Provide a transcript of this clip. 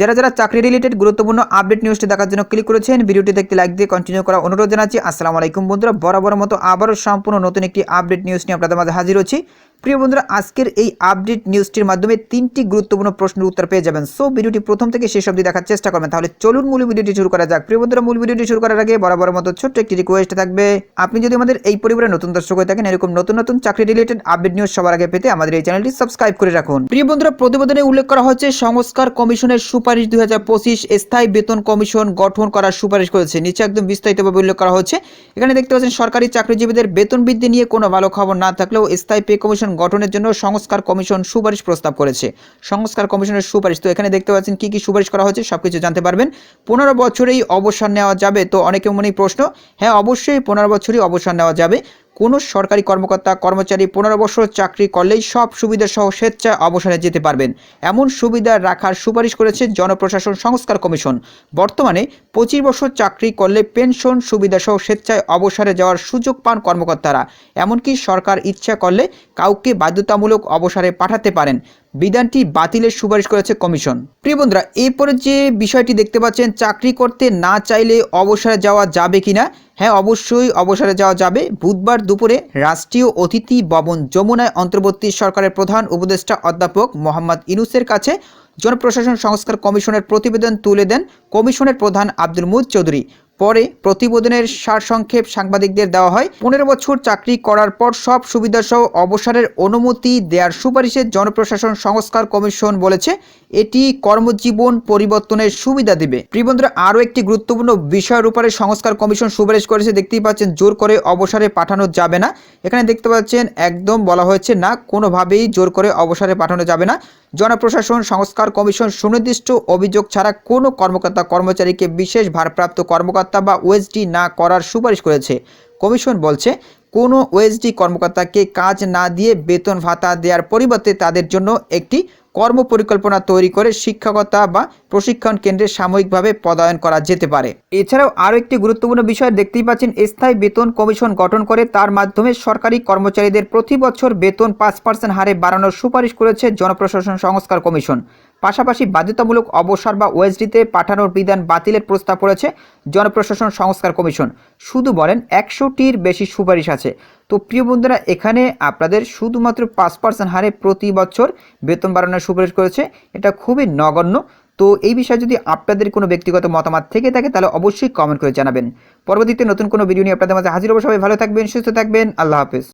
যারা যারা চাকরি রিলেটেড গুরুত্বপূর্ণ আপডেট নিউজটি দেখার জন্য ক্লিক করেছেন ভিডিওটি দেখতে লাইক দিয়ে কন্টিনিউ করা অনুরোধ জানাচ্ছি। আসসালামু আলাইকুম বন্ধুরা, বরাবর মতো আবারও সম্পূর্ণ নতুন একটি আপডেট নিউজ নিয়ে আপনাদের মাঝে হাজির হচ্ছি। প্রিয় বন্ধুরা, আজকের এই আপডেট নিউজটির মাধ্যমে তিনটি গুরুত্বপূর্ণ প্রশ্নের উত্তর পেয়ে যাবেন। সো ভিডিওটি প্রথম থেকে শেষ অবধি দেখার চেষ্টা করবেন। তাহলে চলুন মূল ভিডিওটি শুরু করা যাক। প্রিয় বন্ধুরা, মূল ভিডিওটি শুরু করার আগে বরাবর মতো ছোট্ট একটি রিকোয়েস্ট থাকবে। আপনি যদি আমাদের এই পরিবারের নতুন দর্শক হয়ে থাকেন, এরকম নতুন নতুন চাকরি রিলেটেড আপডেট নিউজ সবার আগে পেতে আমাদের এই চ্যানেলটি সাবস্ক্রাইব করে রাখুন। প্রিয় বন্ধুরা, প্রতিবেদনে উল্লেখ করা হচ্ছে, সংস্কার কমিশনের সুপারিশ দুই হাজার পঁচিশ স্থায়ী বেতন কমিশন গঠন করার সুপারিশ করেছে। নিচে একদম বিস্তারিতভাবে উল্লেখ করা হচ্ছে। এখানে দেখতে পাচ্ছেন, সরকারি চাকরিজীবীদের বেতন বৃদ্ধি নিয়ে কোনো ভালো খবর না থাকলেও স্থায়ী পে কমিশন গঠনের জন্য সংস্কার কমিশন সুপারিশ প্রস্তাব করেছে। সংস্কার কমিশনের সুপারিশ, তো এখানে দেখতে পাচ্ছেন কি কি সুপারিশ করা হয়েছে সব কিছু জানতে পারবেন। পনেরো বছরেই অবসর নেওয়া যাবে, তো অনেকে মনেই প্রশ্ন হ্যাঁ অবশ্যই পনেরো বছরই অবসর নেওয়া যাবে। কোনো সরকারি কর্মকর্তা, কর্মচারী পনেরো বছর চাকরি করলেই সব সুবিধা সহ স্বেচ্ছায় অবসরে যেতে পারবেন। এমন সুবিধা রাখার সুপারিশ করেছে জনপ্রশাসন সংস্কার কমিশন। বর্তমানে পঁচিশ বছর চাকরি করলে পেনশন সুবিধা সহ স্বেচ্ছায় অবসরে যাওয়ার সুযোগ পান কর্মকর্তারা। এমনকি সরকার ইচ্ছা করলে কাউকে বাধ্যতামূলক অবসরে পাঠাতে পারেন। বিধানটি বাতিলের সুপারিশ করেছে কমিশন। প্রিয় বন্ধুরা, এরপরে যে বিষয়টি দেখতে পাচ্ছেন, চাকরি করতে না চাইলে অবসরে যাওয়া যাবে কিনা? হ্যাঁ অবশ্যই অবসরে যাওয়া যাবে। বুধবার দুপুরে রাষ্ট্রীয় অতিথি ভবন যমুনায় অন্তর্বর্তী সরকারের প্রধান উপদেষ্টা অধ্যাপক মোহাম্মদ ইনুসের কাছে জনপ্রশাসন সংস্কার কমিশনের প্রতিবেদন তুলে দেন কমিশনের প্রধান আব্দুল মুদ চৌধুরী। পরে প্রতিবেদনের সারসংক্ষেপ সাংবাদিকদের দেওয়া হয়। পনেরো বছর চাকরি করার পর সব সুবিধাসহ অবসরের অনুমতি দেওয়ার সুপারিশে জনপ্রশাসন সংস্কার কমিশন বলেছে, এটি কর্মজীবন পরিবর্তনের সুবিধা দেবে। প্রিয় বন্ধুরা, আরও একটি গুরুত্বপূর্ণ বিষয়ের উপরে সংস্কার কমিশন সুপারিশ করেছে, দেখতেই পাচ্ছেন জোর করে অবসরে পাঠানো যাবে না। এখানে দেখতে পাচ্ছেন, একদম বলা হয়েছে না, কোনোভাবেই জোর করে অবসরে পাঠানো যাবে না। জনপ্রশাসন সংস্কার কমিশন সুনির্দিষ্ট অভিযোগ ছাড়া কোনো কর্মকর্তা কর্মচারীকে বিশেষ ভারপ্রাপ্ত কর্মকর্তা বা ওএসডি না করার সুপারিশ করেছে। কমিশন বলছে, কোনো ওএসডি কর্মকর্তাকে কাজ না দিয়ে বেতন ভাতা দেওয়ার পরিবর্তে তাদের জন্য একটি কর্ম পরিকল্পনা তৈরি করে শিক্ষকতা বা প্রশিক্ষণ কেন্দ্রে সাময়িকভাবে পদায়ন করা যেতে পারে। এছাড়াও আরও একটি গুরুত্বপূর্ণ বিষয় দেখতেই পাচ্ছেন, স্থায়ী বেতন কমিশন গঠন করে তার মাধ্যমে সরকারি কর্মচারীদের প্রতি বছর বেতন পাঁচ পার্সেন্ট হারে বাড়ানোর সুপারিশ করেছে জনপ্রশাসন সংস্কার কমিশন। পাশাপাশি বাধ্যতামূলক অবসর বা ওএসডিতে পাঠানোর বিধান বাতিলের প্রস্তাব করেছে জনপ্রশাসন সংস্কার কমিশন। শুধু বলেন, একশোটির বেশি সুপারিশ আছে। তো প্রিয় বন্ধুরা, এখানে আপনাদের শুধুমাত্র পাঁচ পার্সেন্ট হারে প্রতি বছর বেতন বাড়ানোর সুপারিশ করেছে। এটা খুবই নগণ্য। তো এই বিষয়ে যদি আপনাদের কোনো ব্যক্তিগত মতামত থেকে থাকে, তাহলে অবশ্যই কমেন্ট করে জানাবেন। পরবর্তীতে নতুন কোনো ভিডিও নিয়ে আপনাদের মাঝে হাজির হব। সবাই ভালো থাকবেন, সুস্থ থাকবেন। আল্লাহ হাফেজ।